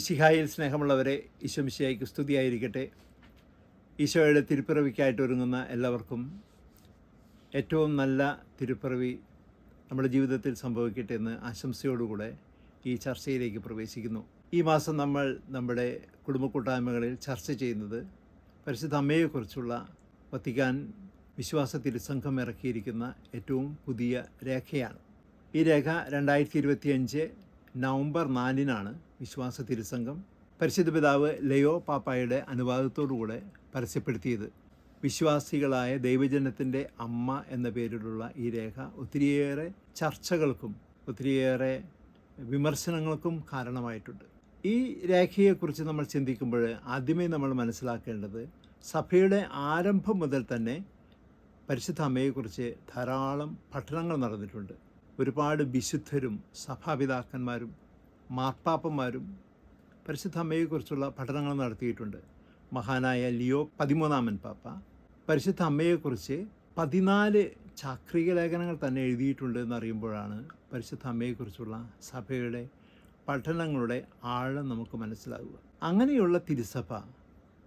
മിശിഹായിൽ സ്നേഹമുള്ളവരെ ഈശോ മിശിഹായിക്ക് സ്തുതിയായിരിക്കട്ടെ. ഈശോയുടെ തിരുപ്പിറവിക്കായിട്ട് ഒരുങ്ങുന്ന എല്ലാവർക്കും ഏറ്റവും നല്ല തിരുപ്പിറവി നമ്മുടെ ജീവിതത്തിൽ സംഭവിക്കട്ടെ എന്ന് ആശംസയോടുകൂടെ ഈ ചർച്ചയിലേക്ക് പ്രവേശിക്കുന്നു. ഈ മാസം നമ്മൾ നമ്മുടെ കുടുംബ കൂട്ടായ്മകളിൽ ചർച്ച ചെയ്യുന്നത് പരിശുദ്ധ അമ്മയെക്കുറിച്ചുള്ള വത്തിക്കാൻ വിശ്വാസ തിരുസംഘം ഇറക്കിയിരിക്കുന്ന ഏറ്റവും പുതിയ രേഖയാണ്. ഈ രേഖ രണ്ടായിരത്തി ഇരുപത്തിയഞ്ച് നവംബർ നാലിനാണ് വിശ്വാസ തിരുസംഘം പരിശുദ്ധ പിതാവ് ലയോ പാപ്പായുടെ അനുവാദത്തോടുകൂടെ പരസ്യപ്പെടുത്തിയത്. വിശ്വാസികളായ ദൈവജനത്തിന്റെ അമ്മ എന്ന പേരിലുള്ള ഈ രേഖ ഒത്തിരിയേറെ ചർച്ചകൾക്കും ഒത്തിരിയേറെ വിമർശനങ്ങൾക്കും കാരണമായിട്ടുണ്ട്. ഈ രേഖയെക്കുറിച്ച് നമ്മൾ ചിന്തിക്കുമ്പോൾ ആദ്യമേ നമ്മൾ മനസ്സിലാക്കേണ്ടത് സഭയുടെ ആരംഭം മുതൽ തന്നെ പരിശുദ്ധ അമ്മയെക്കുറിച്ച് ധാരാളം പഠനങ്ങൾ നടന്നിട്ടുണ്ട്. ഒരുപാട് വിശുദ്ധരും സഭാപിതാക്കന്മാരും മാർപ്പാപ്പന്മാരും പരിശുദ്ധ അമ്മയെക്കുറിച്ചുള്ള പഠനങ്ങൾ നടത്തിയിട്ടുണ്ട്. മഹാനായ ലിയോ പതിമൂന്നാമൻ പാപ്പ പരിശുദ്ധ അമ്മയെക്കുറിച്ച് പതിനാല് ചാക്രിക ലേഖനങ്ങൾ തന്നെ എഴുതിയിട്ടുണ്ട് എന്നറിയുമ്പോഴാണ് പരിശുദ്ധ അമ്മയെക്കുറിച്ചുള്ള സഭയുടെ പഠനങ്ങളുടെ ആഴം നമുക്ക് മനസ്സിലാകുക അങ്ങനെയുള്ള തിരുസഭ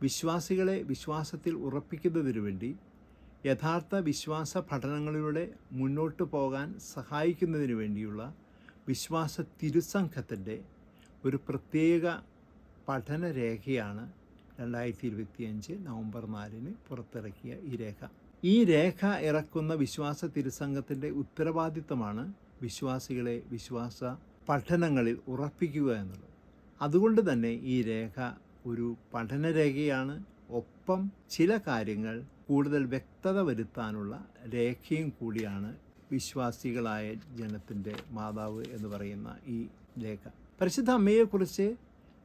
വിശ്വാസികളെ വിശ്വാസത്തിൽ ഉറപ്പിക്കുന്നതിനു വേണ്ടി യഥാർത്ഥ വിശ്വാസ പഠനങ്ങളിലൂടെ മുന്നോട്ട് പോകാൻ സഹായിക്കുന്നതിന് വേണ്ടിയുള്ള വിശ്വാസ തിരുസംഘത്തിന്റെ ഒരു പ്രത്യേക പഠനരേഖയാണ് രണ്ടായിരത്തി ഇരുപത്തിയഞ്ച് നവംബർ നാലിന് പുറത്തിറക്കിയ ഈ രേഖ. ഈ രേഖ ഇറക്കുന്ന വിശ്വാസ തിരുസംഘത്തിന്റെ ഉത്തരവാദിത്തമാണ് വിശ്വാസികളെ വിശ്വാസ പഠനങ്ങളിൽ ഉറപ്പിക്കുക എന്നുള്ളത്. അതുകൊണ്ട് തന്നെ ഈ രേഖ ഒരു പഠനരേഖയാണ്. ഒപ്പം ചില കാര്യങ്ങൾ കൂടുതൽ വ്യക്തത വരുത്താനുള്ള രേഖയും കൂടിയാണ് വിശ്വാസികളായ ജനത്തിന്റെ മാതാവ് എന്ന് പറയുന്ന ഈ രേഖ. പരിശുദ്ധ അമ്മയെക്കുറിച്ച്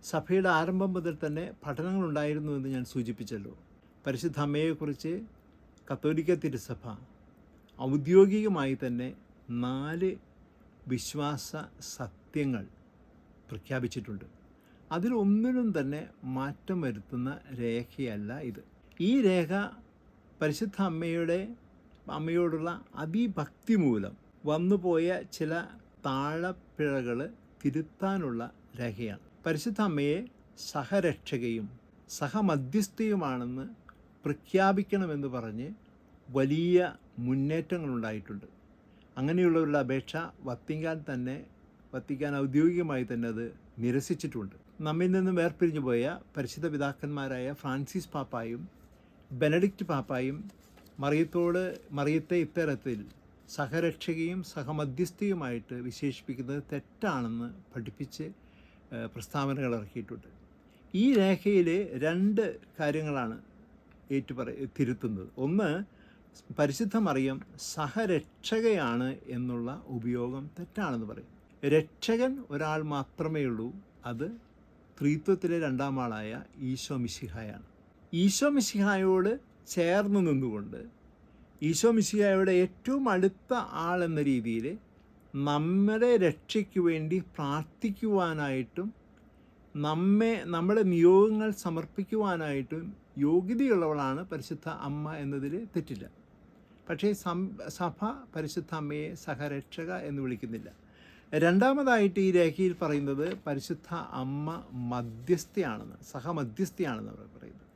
സഭയുടെ ആരംഭം മുതൽ തന്നെ പഠനങ്ങളുണ്ടായിരുന്നു എന്ന് ഞാൻ സൂചിപ്പിച്ചല്ലോ. പരിശുദ്ധ അമ്മയെക്കുറിച്ച് കത്തോലിക്ക തിരുസഭ ഔദ്യോഗികമായി തന്നെ നാല് വിശ്വാസ സത്യങ്ങൾ പ്രഖ്യാപിച്ചിട്ടുണ്ട്. അതിലൊന്നിനും തന്നെ മാറ്റം വരുത്തുന്ന രേഖയല്ല ഇത്. ഈ രേഖ പരിശുദ്ധ അമ്മയുടെ അമ്മയോടുള്ള അഭിഭക്തി മൂലം വന്നുപോയ ചില താഴപ്പിഴകൾ തിരുത്താനുള്ള രഹയാണ് പരിശുദ്ധ അമ്മയെ സഹരക്ഷകയും സഹമധ്യസ്ഥയുമാണെന്ന് പ്രഖ്യാപിക്കണമെന്ന് പറഞ്ഞ് വലിയ മുന്നേറ്റങ്ങളുണ്ടായിട്ടുണ്ട്. അങ്ങനെയുള്ളവരുടെ അപേക്ഷ വത്തിക്കാൻ തന്നെ വത്തിക്കാൻ ഔദ്യോഗികമായി തന്നെ അത് നിരസിച്ചിട്ടുണ്ട്. നമ്മിൽ നിന്നും വേർപിരിഞ്ഞു പോയ പരിശുദ്ധ പിതാക്കന്മാരായ ഫ്രാൻസിസ് പാപ്പായും ബെനഡിക്റ്റ് പാപ്പായും മറിയത്തോട് മറിയത്തെ ഇത്തരത്തിൽ സഹരക്ഷകയും സഹമധ്യസ്ഥയുമായിട്ട് വിശേഷിപ്പിക്കുന്നത് തെറ്റാണെന്ന് പഠിപ്പിച്ച് പ്രസ്താവനകൾ ഇറക്കിയിട്ടുണ്ട്. ഈ രേഖയിലെ രണ്ട് കാര്യങ്ങളാണ് ഏറ്റുപറ തിരുത്തുന്നത്. ഒന്ന് പരിശുദ്ധ മറിയം സഹരക്ഷകയാണ് എന്നുള്ള ഉപയോഗം തെറ്റാണെന്ന് പറയും. രക്ഷകൻ ഒരാൾ മാത്രമേ ഉള്ളൂ അത് ത്രിത്വത്തിലെ രണ്ടാം ആളായ ഈശോ മിശിഹായാണ്. ഈശോ മിശിഹായോട് ചേർന്ന് നിന്നുകൊണ്ട് ഈശോ മിശിഹായോട് ഏറ്റവും അടുത്ത ആൾ എന്ന രീതിയിൽ നമ്മുടെ രക്ഷയ്ക്ക് വേണ്ടി പ്രാർത്ഥിക്കുവാനായിട്ടും നമ്മെ നമ്മുടെ നിയോഗങ്ങൾ സമർപ്പിക്കുവാനായിട്ടും യോഗ്യതയുള്ളവളാണ് പരിശുദ്ധ അമ്മ എന്നതിൽ തെറ്റില്ല. പക്ഷേ സഭ പരിശുദ്ധ അമ്മയെ സഹരക്ഷക എന്ന് വിളിക്കുന്നില്ല. രണ്ടാമതായിട്ട് ഈ രേഖയിൽ പറയുന്നത് പരിശുദ്ധ അമ്മ മധ്യസ്ഥയാണെന്ന് സഹമധ്യസ്ഥയാണെന്ന് പറയുന്നത്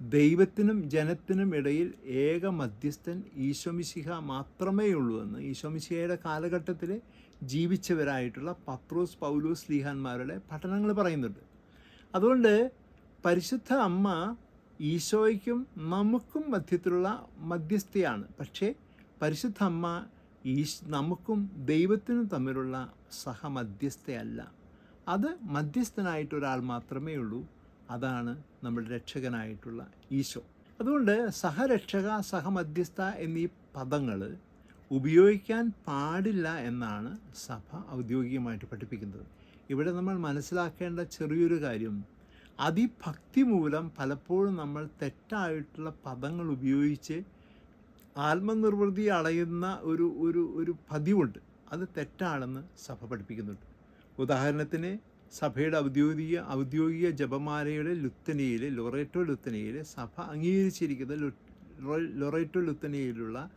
ദൈവത്തിനും ജനത്തിനും ഇടയിൽ ഏക മധ്യസ്ഥൻ ഈശോമിശിഹ മാത്രമേ ഉള്ളൂ എന്ന് ഈശോമിശിഹയുടെ കാലഘട്ടത്തിൽ ജീവിച്ചവരായിട്ടുള്ള പത്രോസ് പൗലോസ് ലീഹാന്മാരുടെ പഠനങ്ങൾ പറയുന്നുണ്ട്. അതുകൊണ്ട് പരിശുദ്ധ അമ്മ ഈശോയ്ക്കും നമുക്കും മധ്യത്തിലുള്ള മധ്യസ്ഥയാണ്. പക്ഷേ പരിശുദ്ധ അമ്മ ഈശ് നമുക്കും ദൈവത്തിനും തമ്മിലുള്ള സഹമധ്യസ്ഥയല്ല. അത് മധ്യസ്ഥനായിട്ടൊരാൾ മാത്രമേ ഉള്ളൂ അതാണ് നമ്മുടെ രക്ഷകനായിട്ടുള്ള ഈശോ. അതുകൊണ്ട് സഹരക്ഷക സഹമധ്യസ്ഥ എന്നീ പദങ്ങൾ ഉപയോഗിക്കാൻ പാടില്ല എന്നാണ് സഭ ഔദ്യോഗികമായിട്ട് പഠിപ്പിക്കുന്നത്. ഇവിടെ നമ്മൾ മനസ്സിലാക്കേണ്ട ചെറിയൊരു കാര്യം അതിഭക്തി മൂലം പലപ്പോഴും നമ്മൾ തെറ്റായിട്ടുള്ള പദങ്ങൾ ഉപയോഗിച്ച് ആത്മനിർവൃതി അളയുന്ന ഒരു ഒരു ഒരു പതിവുണ്ട്. അത് തെറ്റാണെന്ന് സഭ പഠിപ്പിക്കുന്നുണ്ട്. ഉദാഹരണത്തിന് സഭയുടെ ഔദ്യോഗിക ഔദ്യോഗിക ജപമാലയുടെ ലുത്തനയിൽ ലൊറേറ്റോ ലുത്തനയിൽ സഭ അംഗീകരിച്ചിരിക്കുന്ന ലൊറേറ്റോ ലുത്തനയിലുള്ള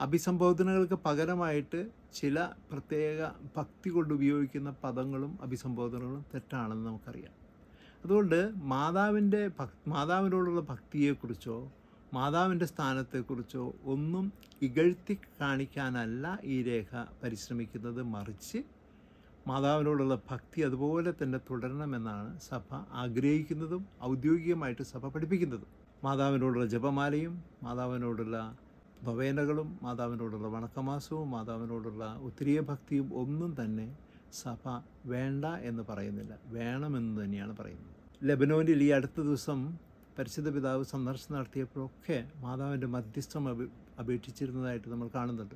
അഭിസംബോധനകൾക്ക് പകരമായിട്ട് ചില പ്രത്യേക ഭക്തി കൊണ്ട് ഉപയോഗിക്കുന്ന പദങ്ങളും അഭിസംബോധനകളും തെറ്റാണെന്ന് നമുക്കറിയാം. അതുകൊണ്ട് മാതാവിന്റെ ഭക് മാതാവിനോടുള്ള ഭക്തിയെക്കുറിച്ചോ മാതാവിന്റെ സ്ഥാനത്തെക്കുറിച്ചോ ഒന്നും ഇകഴ്ത്തി കാണിക്കാനല്ല ഈ രേഖ പരിശ്രമിക്കുന്നത്. മറിച്ച് മാതാവിനോടുള്ള ഭക്തി അതുപോലെ തന്നെ തുടരണമെന്നാണ് സഭ ആഗ്രഹിക്കുന്നതും ഔദ്യോഗികമായിട്ട് സഭ പഠിപ്പിക്കുന്നതും. മാതാവിനോടുള്ള ജപമാലയും മാതാവിനോടുള്ള നൊവേനകളും മാതാവിനോടുള്ള വണക്കമാസവും മാതാവിനോടുള്ള ഒത്തിരിയ ഭക്തിയും ഒന്നും തന്നെ സഭ വേണ്ട എന്ന് പറയുന്നില്ല. വേണമെന്ന് തന്നെയാണ് പറയുന്നത്. ലെബനോനിൽ ഈ അടുത്ത ദിവസം പരിശുദ്ധ പിതാവ് സന്ദർശനം നടത്തിയപ്പോഴൊക്കെ മാതാവിന്റെ മധ്യസ്ഥം അപേ അപേക്ഷിച്ചിരുന്നതായിട്ട് നമ്മൾ കാണുന്നുണ്ട്.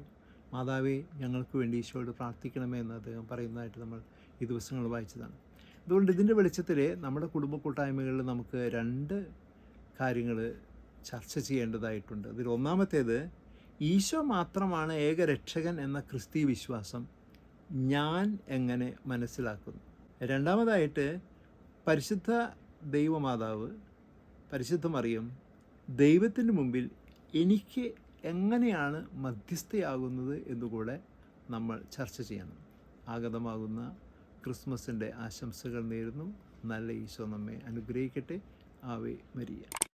മാതാവെ ഞങ്ങൾക്ക് വേണ്ടി ഈശോയോട് പ്രാർത്ഥിക്കണമേ എന്ന് അദ്ദേഹം പറയുന്നതായിട്ട് നമ്മൾ ഈ ദിവസങ്ങൾ വായിച്ചതാണ്. അതുകൊണ്ട് ഇതിന്റെ വെളിച്ചത്തിൽ നമ്മുടെ കുടുംബ കൂട്ടായ്മകളിൽ നമുക്ക് രണ്ട് കാര്യങ്ങൾ ചർച്ച ചെയ്യേണ്ടതായിട്ടുണ്ട്. അതിൽ ഒന്നാമത്തേത് ഈശോ മാത്രമാണ് ഏക രക്ഷകൻ എന്ന ക്രിസ്തീയ വിശ്വാസം ഞാൻ എങ്ങനെ മനസ്സിലാക്കുന്നു? രണ്ടാമതായിട്ട് പരിശുദ്ധ ദൈവമാതാവ് പരിശുദ്ധമറിയും ദൈവത്തിന് മുമ്പിൽ എനിക്ക് എങ്ങനെയാണ് മധ്യസ്ഥയാകുന്നത് എന്നുകൂടെ നമ്മൾ ചർച്ച ചെയ്യണം. ആഗതമാകുന്ന ക്രിസ്മസിന്റെ ആശംസകൾ നേരുന്നു. നല്ല ഈശോ നമ്മെ അനുഗ്രഹിക്കട്ടെ. Ave Maria.